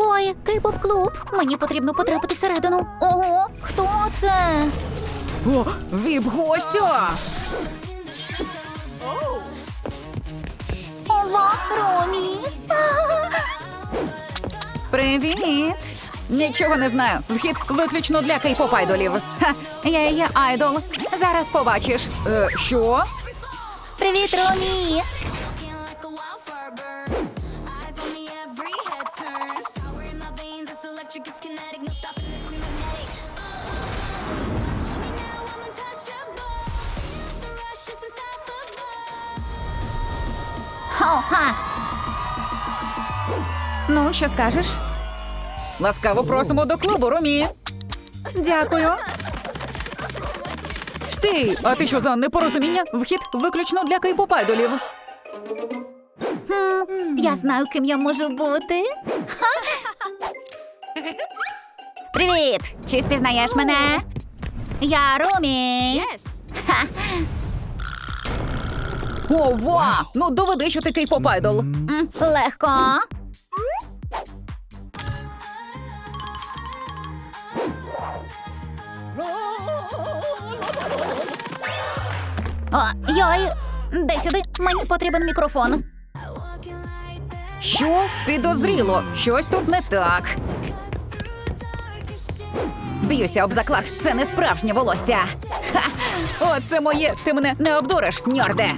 Ой, кей-поп клуб. Мені потрібно потрапити всередину. Ого, хто це? О, віп-гостя! Ова, Ромі. Привіт! Нічого не знаю. Вхід виключно для кей-поп айдолів. Ха, я є айдол. Зараз побачиш. Е, що? Привіт, Ромі. Ха-ха. Ну, що скажеш? Ласкаво просимо до клубу, Ромі. Дякую. Стій, а ти що за непорозуміння? Вхід виключно для кей-поп айдолів. Хм, я знаю, ким я можу бути. Привіт! Чи впізнаєш мене? Я Румі. Ха. Ова! Ну доведи, що ти кей-поп айдол. Легко. О, йой, дай сюди, мені потрібен мікрофон. Що? Підозріло, щось тут не так. Б'юся об заклад, це не справжнє волосся. Ха! О, це моє, ти мене не обдуриш, ньорде.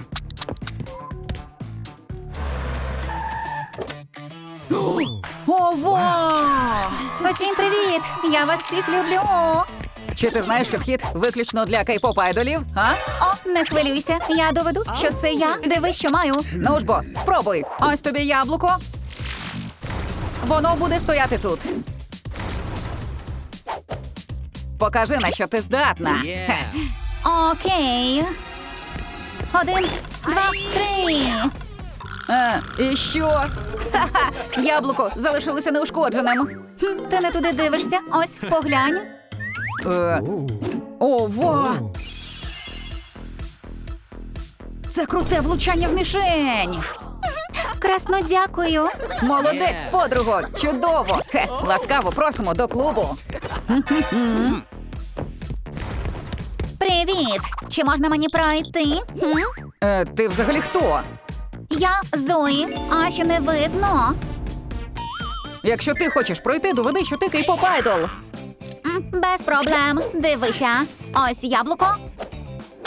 Ова! Усім привіт! Я вас всіх люблю. Чи ти знаєш, що вхід виключно для кей-поп айдолів? А? О, не хвилюйся, я доведу, що це я. Дивись, що маю. Ну ж бо, спробуй. Ось тобі яблуко. Воно буде стояти тут. Покажи, на що ти здатна. Окей. Один, два, три. І що? Ха-ха, яблуко залишилося неушкодженим. Хм, ти не туди дивишся. Ось поглянь. Е, ова! Це круте влучання в мішень. Красно дякую. Молодець, подруго, чудово. Хе, ласкаво просимо до клубу. Привіт! Чи можна мені пройти? Хм? Е, ти взагалі хто? Я Зої, а що не видно? Якщо ти хочеш пройти, доведи, що ти кей-поп айдол. М, Без проблем. Дивися. Ось яблуко.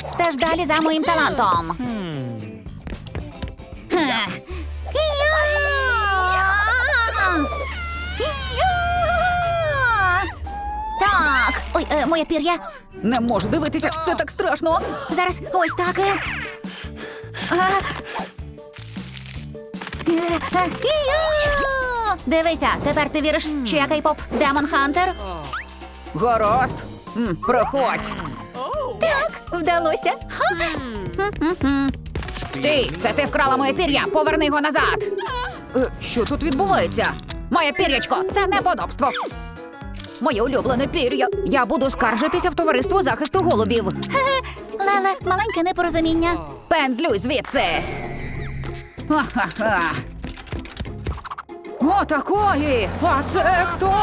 Стеж далі за моїм талантом. Хе. Кія! Кія! Так. Ой, е, моє пір'я. Не можу дивитися, це так страшно. Зараз ось так. е. А. Дивися, тепер ти віриш, що я кей-поп Демон Хантер? Гаразд. М, проходь. Так, вдалося. Ха. Це ти вкрала моє пір'я. Поверни його назад. Е, що тут відбувається? Моє пір'ячко, це неподобство. Моє улюблене пір'я. Я буду скаржитися в товариство захисту голубів. Леле, маленьке непорозуміння. Пензлюй звідси. Ха-ха-ха. О, такої! А це хто?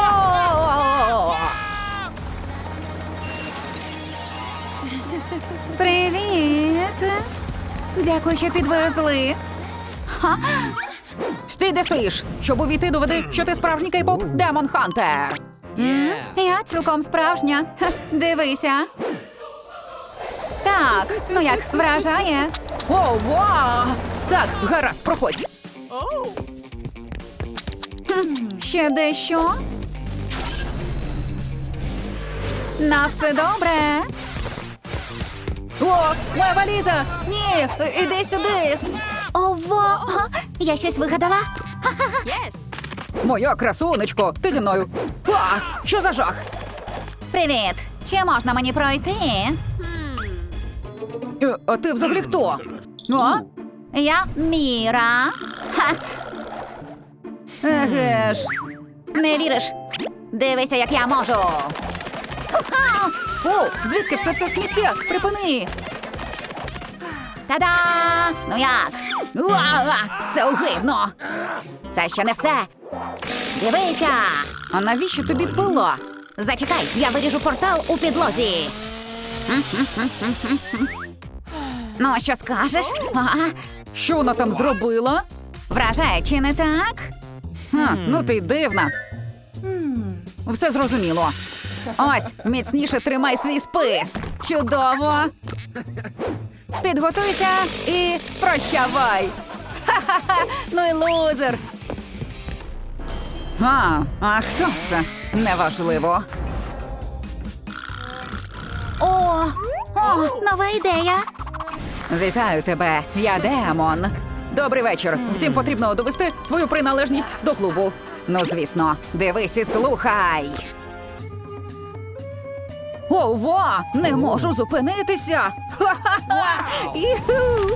Привіт. Дякую, що підвезли. Ха. Стій, де стоїш? Щоб увійти, доведи, що ти справжній кей-поп Демон Хантер. М, Я цілком справжня. Хе, Дивися. Так, ну як вражає? О, ва! Так, гаразд, проходь. Ще дещо. На все добре. О, моя валіза! Ні, іди сюди. Ова! Я щось вигадала. Моя красунечко, ти зі мною. А, що за жах? Привіт. Чи можна мені пройти? Е, А ти взагалі хто? А? Я Міра. Ха, Еге ж. не віриш? Дивися, як я можу. О, звідки все це сміття? Припини. Та-да! Ну як? Уа! Це огидно. Це ще не все. Дивися. А навіщо тобі пила? Зачекай, я виріжу портал у підлозі. Ну, що скажеш? А, Що вона там зробила? вражає, чи не так? Ха, ну ти дивна. Все зрозуміло. Ось, міцніше тримай свій спис. Чудово. Підготуйся і прощавай. Ха-ха-ха, ну і лузер. А, а хто це? Неважливо. О, о, нова ідея. Вітаю тебе, я Демон. Добрий вечір. Втім, потрібно довести свою приналежність до клубу. Ну, звісно, дивись і слухай. Ова! Не можу зупинитися. Ха-ха-ха! Іху!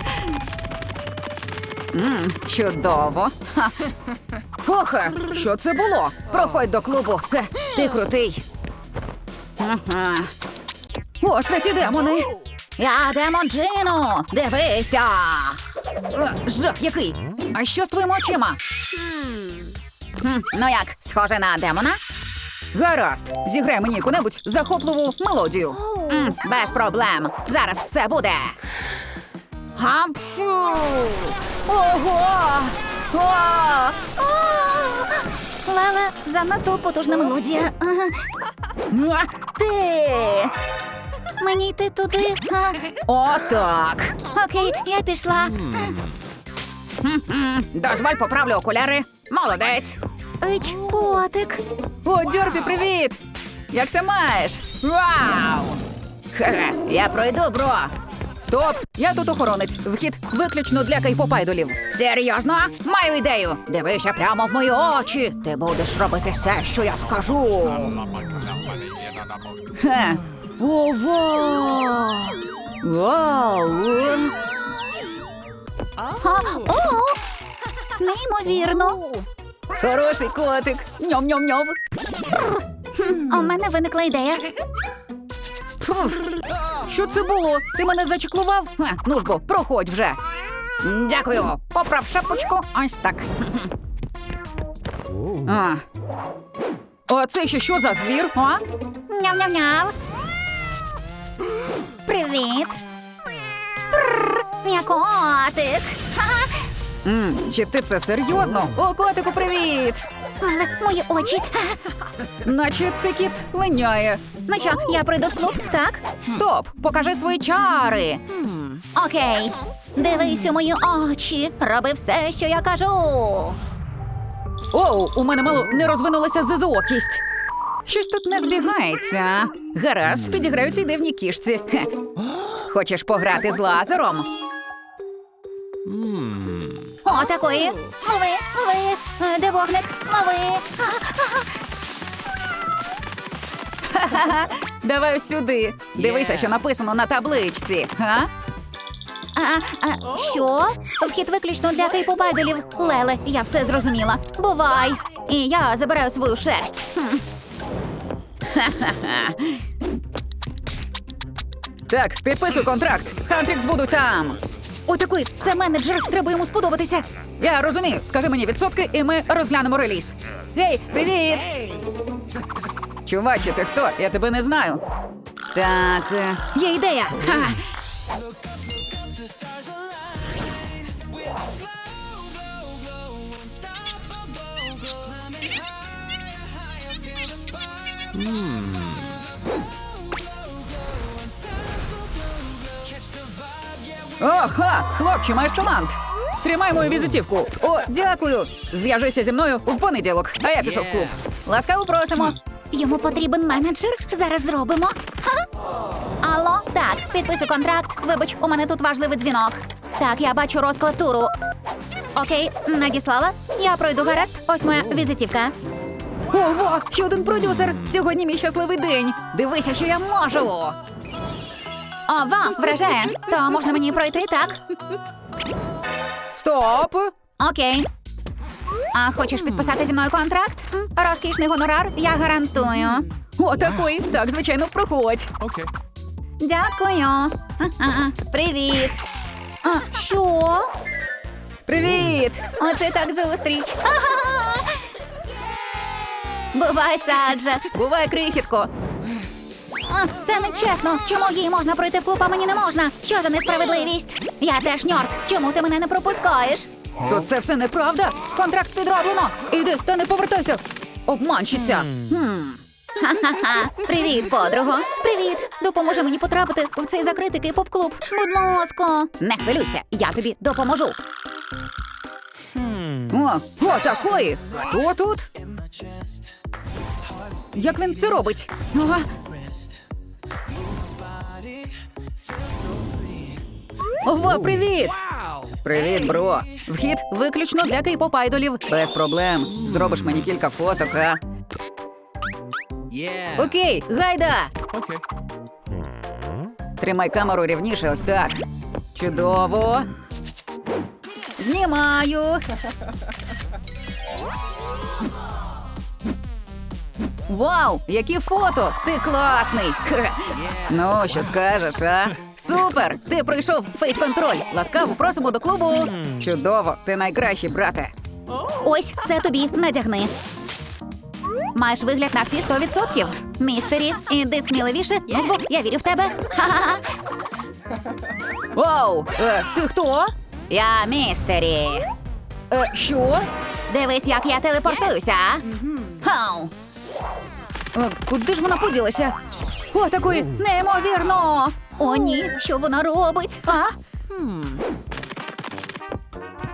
М, чудово. Ха. Фуха, що це було? Проходь до клубу. Хе, ти крутий. Ага. О, святі демони! Я демон Джину. Дивися. Е, Жах який! А що з твоїми очима? Хм, ну як, схоже на демона? Гаразд, зіграй мені яку-небудь захопливу мелодію. М, без проблем. Зараз все буде. Гампшу. Ого! О! Леле, занадто потужна мелодія. Ага. Муа! Ти. Мені йти туди. А? Отак. Окей, я пішла. Дозволь поправлю окуляри. Молодець. Ич, котик. О, Дьорбі, привіт! Як се маєш? Вау! Хе-хе, я пройду, бро. Стоп! Я тут охоронець. Вхід виключно для кейпопайдолів. Серйозно? Маю ідею. Дивися прямо в мої очі. Ти будеш робити все, що я скажу. Хе. Ого! Вау! А, о, неймовірно. Хороший котик. Ньом-ньом-ньом. У мене виникла ідея. Фуф. Що це було? Ти мене зачеклував? Ха, ну ж бо, проходь вже. Дякую. Поправ шапочку. Ось так. А. А це ще що за звір? А? Няв-няв-няв. М, чи ти це серйозно? О, котику, привіт! Але мої очі. Наче це кіт линяє. Ну що, я прийду в клуб, так? Стоп! Покажи свої чари. Окей. Дивись у мої очі. Роби все, що я кажу. Оу, у мене мало не розвинулася зизоокість. Щось тут не збігається. Гаразд, підіграю цій дивній кішці. Хе. Хочеш пограти з лазером? О, такої. Лови, лови. Де вогник? Лови. Давай сюди. Дивися, що написано на табличці. А? А, а, що? Вхід виключно для кейпопайдолів. Леле, я все зрозуміла. Бувай. І я забираю свою шерсть. Хм. Так, підписуй контракт. Хантрікс буду там. Ой, такий, це менеджер, треба йому сподобатися. Я розумію. Скажи мені відсотки, і ми розглянемо реліз. Гей, привіт! Чуваче, ти хто? Я тебе не знаю. Так. е, Є ідея. Ха. Ага, хлопче, маєш талант. Тримай мою візитівку. О, дякую. Зв'яжися зі мною в понеділок, а я пішов в клуб. Ласкаво просимо. Йому потрібен менеджер. Зараз зробимо. Ха? Алло, так, підписуй контракт. Вибач, у мене тут важливий дзвінок. Так, я бачу розклад туру. Окей, надіслала. Я пройду гаразд. Ось моя візитівка. Ого, ще один продюсер. Сьогодні мій щасливий день. Дивися, що я можу. Ова, вражає. То можна мені пройти, так? Стоп. Окей. А хочеш підписати зі мною контракт? Розкішний гонорар, я гарантую. О, такий. Так, звичайно, проходь. Okay. Дякую. А-а-а. Привіт. А, що? Привіт! Оце так зустріч. Ага. Бувай, Саджа. Бувай, крихітко. А, це не чесно. Чому їй можна пройти в клуб, а мені не можна? Що за несправедливість? Я теж ньорд. Чому ти мене не пропускаєш? То це все неправда. Контракт підроблено. Іди та не повертайся. Обманщиця. Ха-ха-ха. Привіт, подруго. Привіт. Допоможи мені потрапити в цей закритий кей-поп-клуб. Будь ласка. Не хвилюйся, я тобі допоможу. О, о, такої. Хто тут? Як він це робить? Ага. Ого, привіт! Привіт, бро. Вхід виключно для кей-поп айдолів. Без проблем. Зробиш мені кілька фоток, а? Yeah. Окей, гайда! Okay. Тримай камеру рівніше, ось так. Чудово. Знімаю. Вау, які фото! Ти класний! Хе. Ну, що скажеш, а? Супер! Ти пройшов фейс-контроль. Ласкаво просимо до клубу. Чудово, ти найкращий, брате. Ось це тобі надягни. Маєш вигляд на всі 100%. Містері, іди сміливіше. Ну ж бо, я вірю в тебе. Ха-ха-ха. Вау! Е, ти хто? Я містері. Е, що? Дивись, як я телепортуюся. Хау. Е, куди ж вона поділася? О, такої неймовірно! О, ні, що вона робить? А?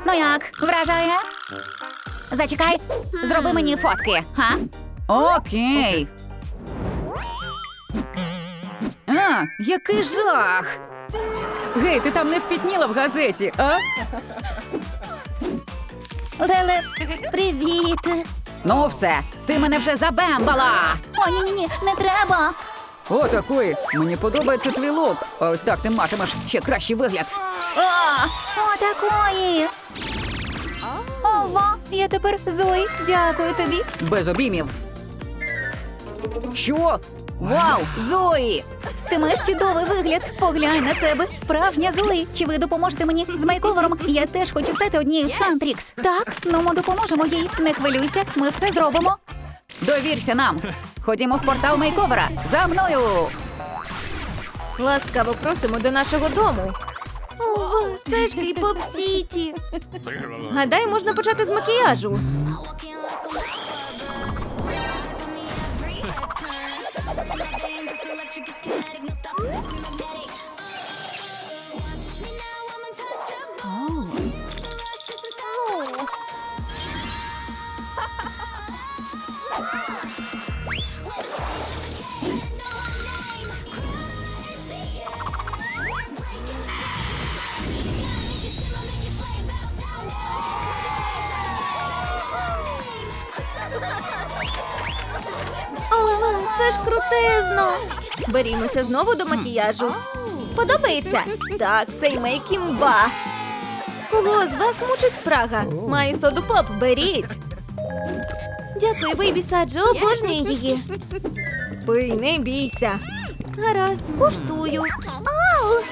Ну як, вражає? Зачекай, зроби мені фотки, га? Окей. А, який жах! Гей, ти там не спітніла в газеті, а? Леле, привіт. Ну все, ти мене вже забембала. О, ні, ні, ні, не треба. О, такої. Мені подобається твій лук. А ось так ти матимеш ще кращий вигляд. А, о, такої. Ова, я тепер Зої. Дякую тобі. Без обіймів. Що? Вау, Зої! Ти маєш чудовий вигляд. Поглянь на себе. Справжня Зої. Чи ви допоможете мені з мейковером? Я теж хочу стати однією з Кантрікс. Так, ну ми допоможемо їй. Не хвилюйся, ми все зробимо. Довірся нам. Ходімо в портал мейковера. За мною. Ласкаво просимо до нашого дому. Ого, це ж Кейпоп Сіті. Гадаю, можна почати з макіяжу. Крутезно. Берімося знову до макіяжу. Подобається? Так, цей мейк імба. Кого з вас мучить спрага? Маю соду поп, беріть. Дякую, бейбі Саджо, обожнюю її. Пий, не бійся. Гаразд, скуштую. Ау!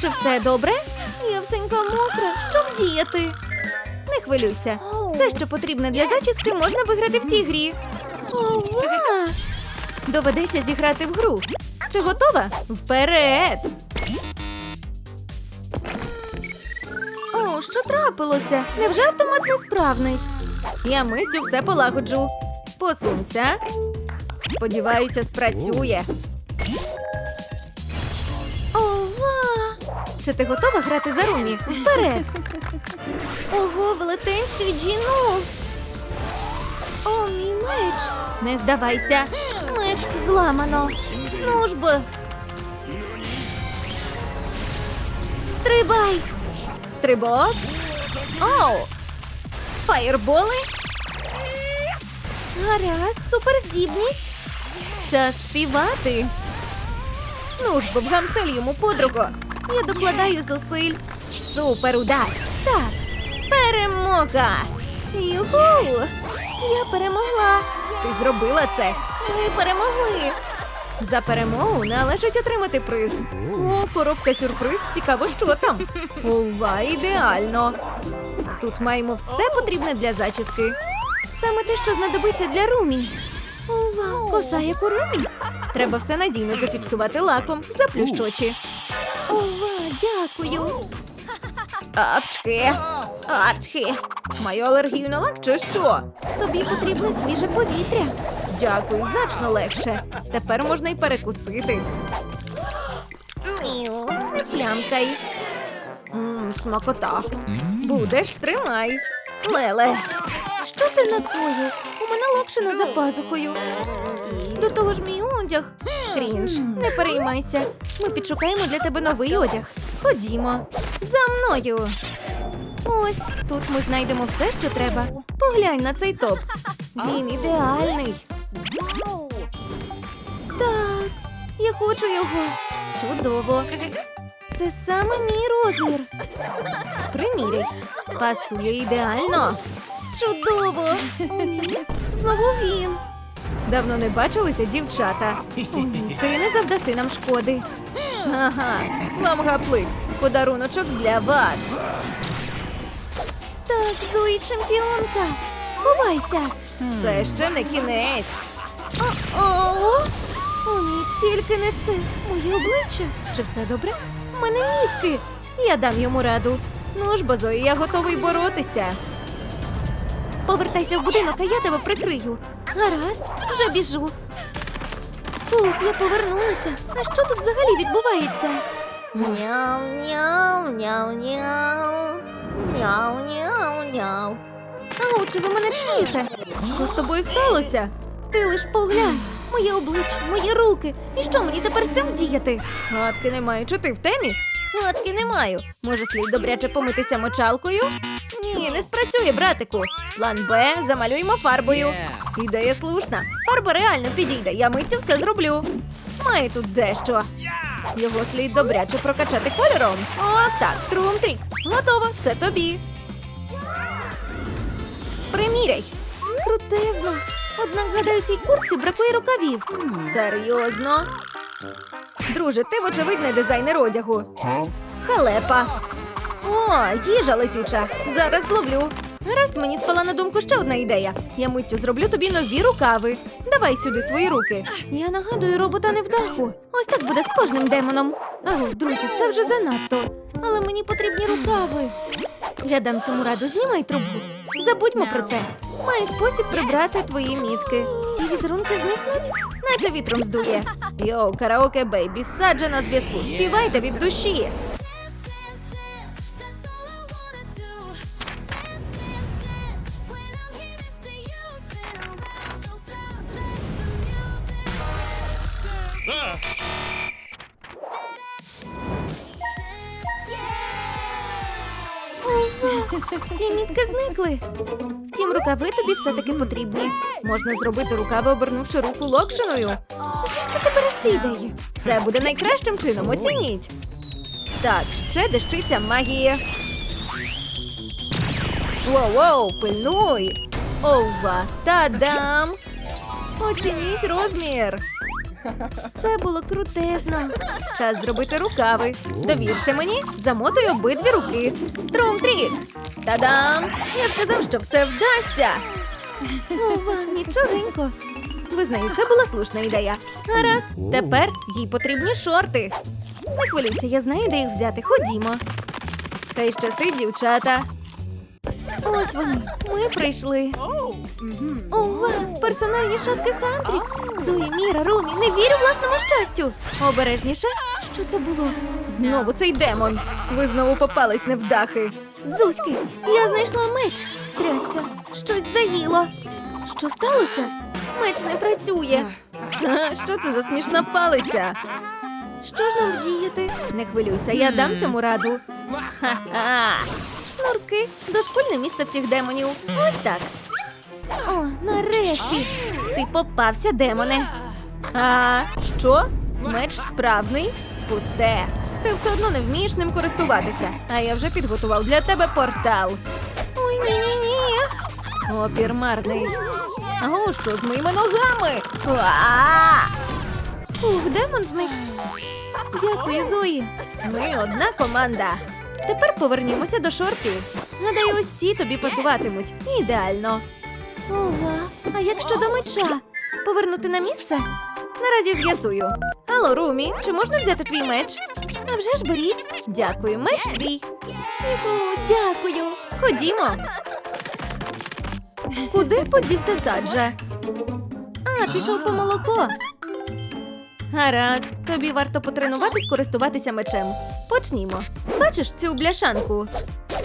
Чи все добре? Я всенька мокра. Що вдіяти? Не хвилюйся. Все, що потрібно для зачіски, можна виграти в тій грі. Ова! Доведеться зіграти в гру. Чи готова? Вперед! О, що трапилося? Невже автомат несправний? Я миттю все полагоджу. Посунься. Сподіваюся, спрацює. Ова! Чи ти готова грати за Румі? Вперед! Ого, велетенський джіну! О, мій меч! Не здавайся! Меч зламано! Ну ж би! Стрибай! Стрибок! Оу! Фаєрболи! Гаразд, суперздібність! Час співати! Ну ж бо в гамсель подруго! Я докладаю зусиль! Супер удар! Так! Перемога! Юху! Я перемогла! Ти зробила це! Ми перемогли! За перемогу належить отримати приз. О, коробка сюрприз. Цікаво, що там. Ова, ідеально. Тут маємо все потрібне для зачіски. Саме те, що знадобиться для румі. Ова, коса як у румі. Треба все надійно зафіксувати лаком. Заплющ очі. Ова, дякую. Апчхи. Апчхи. Маю алергію на лак чи що? Тобі потрібне свіже повітря. Дякую, значно легше. Тепер можна й перекусити. Не плямкай. Мм, смакота. Будеш, тримай. Леле. Що ти накоїв? У мене локшина за пазухою. До того ж мій одяг. Крінж, не переймайся. Ми підшукаємо для тебе новий одяг. Ходімо. За мною. Ось тут ми знайдемо все, що треба. Поглянь на цей топ. Він ідеальний. Так, я хочу його. Чудово. Це саме мій розмір. Приміряй. Пасує ідеально. Чудово. Ні. Знову він. Давно не бачилися дівчата. О, ні, ти не завдаси нам шкоди. Ага, вам гаплик. Подаруночок для вас. Так, Зої чемпіонка. Сховайся. Це ще не кінець. О, ні, тільки не це. Моє обличчя. Чи все добре? У мене мітки. Я дам йому раду. Ну ж, бо Зої, я готовий боротися. Повертайся в будинок, а я тебе прикрию. Гаразд, вже біжу. Ух, я повернулася. А що тут взагалі відбувається? Няу, няу, няу, няу. Ау, чи ви мене чуєте? Що з тобою сталося? Ти лиш поглянь. Моє обличчя, мої руки. І що мені тепер з цим вдіяти? Гадки не маю. Чи ти в темі? Гадки не маю. Може, слід добряче помитися мочалкою? Ні, не спрацює, братику. План Б замалюємо фарбою. Ідея слушна. Фарба реально підійде, я миттю все зроблю. Має тут дещо. Його слід добряче прокачати кольором. О, так, трум-трік. Готово, це тобі. Приміряй. Крутезно. Однак, гадаю, цій курці бракує рукавів. Серйозно. Друже, ти, вочевидь, не дизайнер одягу. Халепа. О, їжа летюча. Зараз зловлю. Гаразд, мені спала на думку ще одна ідея. Я миттю зроблю тобі нові рукави. Давай сюди свої руки. Я нагадую робота невдаху. Ось так буде з кожним демоном. Аго, друзі, це вже занадто. Але мені потрібні рукави. Я дам цьому раду, знімай трубку. Забудьмо про це. Маю спосіб прибрати твої мітки. Всі візерунки зникнуть, наче вітром здує. Йоу, караоке бейбі, саджа на зв'язку. Співайте від душі. Всі мітки зникли. Втім, рукави тобі все-таки потрібні. Можна зробити рукави, обернувши руку локшиною. Звідки ти береш ці ідеї? Все буде найкращим чином, оцініть. Так, ще дещиця магії. Воу-воу, пильнуй! Ова, та-дам! Оцініть розмір. Це було крутезно. Час зробити рукави. Довірся мені, замотуй обидві руки. Трум-трік. Та-дам! Я ж казав, що все вдасться. Ова, нічогенько. Визнаю, це була слушна ідея. Гаразд, тепер їй потрібні шорти. Не хвилюйся, я знаю, де їх взяти. Ходімо. Хай щастить, дівчата. Ось вони, ми прийшли. Ова, персональні шатки Хантрікс. Зої, Міра, Румі, не вірю власному щастю. Обережніше. Що це було? Знову цей демон. Ви знову попались невдахи. Дзузьки, я знайшла меч. Трясця, щось заїло. Що сталося? Меч не працює. Що це за смішна палиця? Що ж нам вдіяти? Не хвилюйся, я дам цьому раду. Ха-ха. Шнурки, дошкульне місце всіх демонів. Ось так. О, нарешті. Ти попався, демоне. А що? Меч справний? Пусте. Ти все одно не вмієш ним користуватися. А я вже підготував для тебе портал. Ой, ні, ні, ні. Опір марний. Аго, що з моїми ногами? Ух, демон зник. Дякую, Зої. Ми одна команда. Тепер повернімося до шортів. Гадаю, ось ці тобі пасуватимуть. Ідеально. Ова, а як щодо меча? Повернути на місце? Наразі з'ясую. Алло, Румі, чи можна взяти твій меч? А вже ж беріть. Дякую, меч твій. Іху, дякую. Ходімо. Куди подівся саджа? А, пішов по молоко. Гаразд, тобі варто потренуватись користуватися мечем. Почнімо. Бачиш цю бляшанку?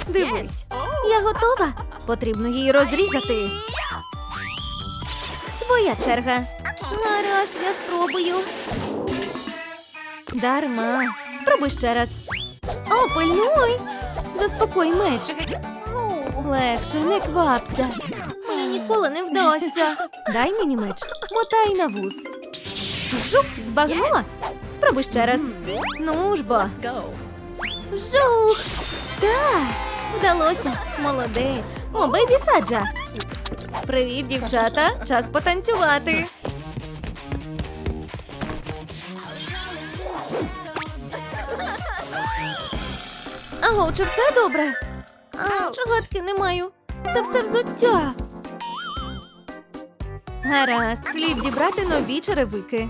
Дивись, я готова. Потрібно її розрізати. Твоя черга. Гаразд, я спробую. Дарма. Спробуй ще раз. О, пильнуй! Заспокой меч. Легше, не квапся. Мені ніколи не вдасться. Дай мені меч, мотай на вуз. Жук, збагнула? Спробуй ще раз. Ну ж бо. Жух! Так, вдалося. Молодець. О, бейбі саджа. Привіт, дівчата. Час потанцювати. Аго, чи все добре? А, чи не маю. Це все взуття. Гаразд, слід дібрати нові черевики.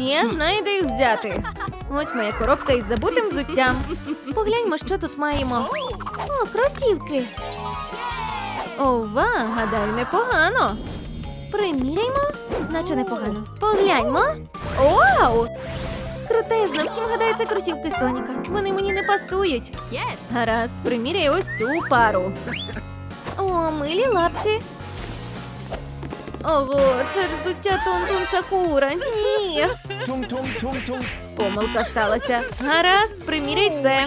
Я знаю, де їх взяти. Ось моя коробка із забутим взуттям. Погляньмо, що тут маємо. О, кросівки. Ова, гадаю, непогано. Приміряймо, наче непогано. Погляньмо. Вау! Крутезно, втім, гадаю, це кросівки Соніка. Вони мені не пасують. Гаразд, приміряй ось цю пару. О, милі лапки. Ого, це ж взуття Тонтун Сакура. Ні. Помилка сталася. Гаразд, приміряй це.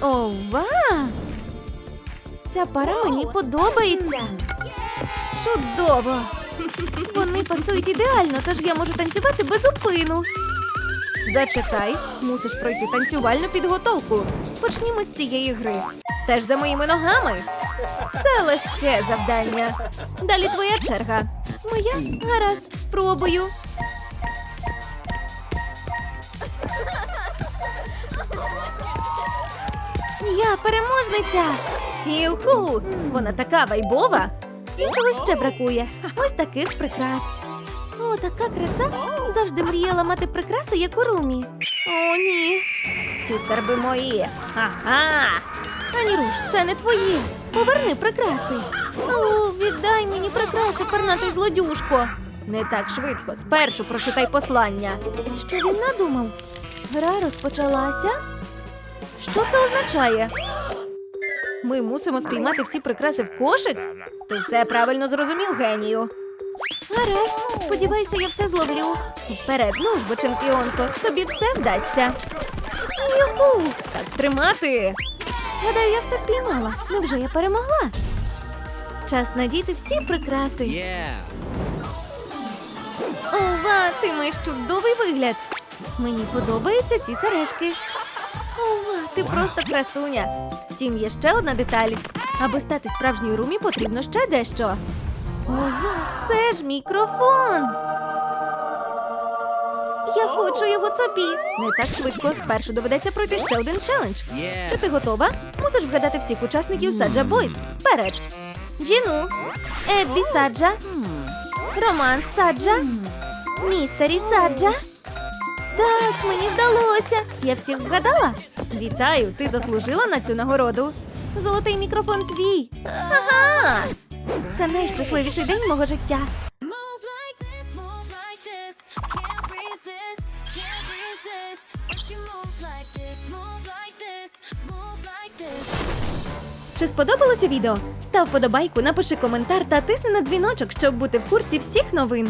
Ова! Ця пара мені подобається. Чудово! Вони пасують ідеально, тож я можу танцювати без упину. Зачекай, мусиш пройти танцювальну підготовку. Почнімо з цієї гри. Стеж за моїми ногами. Це легке завдання. Далі твоя черга. Моя гаразд, спробую. Я переможниця! Юху! Вона така вайбова. Чогось ще бракує. Ось таких прикрас. О, така краса. Завжди мріяла мати прикраси, як у румі. О, ні. Ці скарби мої. Ага. Ані руш, це не твої. Поверни прикраси. О, віддай мені прикраси, пернатий злодюшко. Не так швидко. Спершу прочитай послання. Що він надумав? Гра розпочалася. Що це означає? Ми мусимо спіймати всі прикраси в кошик? Ти все правильно зрозумів, генію. Гаразд, сподівайся, я все зловлю. Вперед, ну ж бо, чемпіонко, тобі все вдасться. Юху! Так тримати. Гадаю, я все впіймала. Невже я перемогла? Час надіти всі прикраси. Yeah. Ова, ти маєш чудовий вигляд. Мені подобаються ці сережки. Ова, ти просто красуня. Втім, є ще одна деталь. Аби стати справжньою румі, потрібно ще дещо. Ова, це ж мікрофон. Я хочу його собі. Не так швидко. Спершу доведеться пройти ще один челендж. Чи ти готова? Мусиш вгадати всіх учасників Саджа Бойс. Вперед! Джіну, Еббі Саджа, Роман Саджа, Містері Саджа. Так, мені вдалося. Я всіх вгадала. Вітаю, ти заслужила на цю нагороду. Золотий мікрофон твій. Ага! Це найщасливіший день мого життя. Чи сподобалося відео? Став подобайку, напиши коментар та тисни на дзвіночок, щоб бути в курсі всіх новин.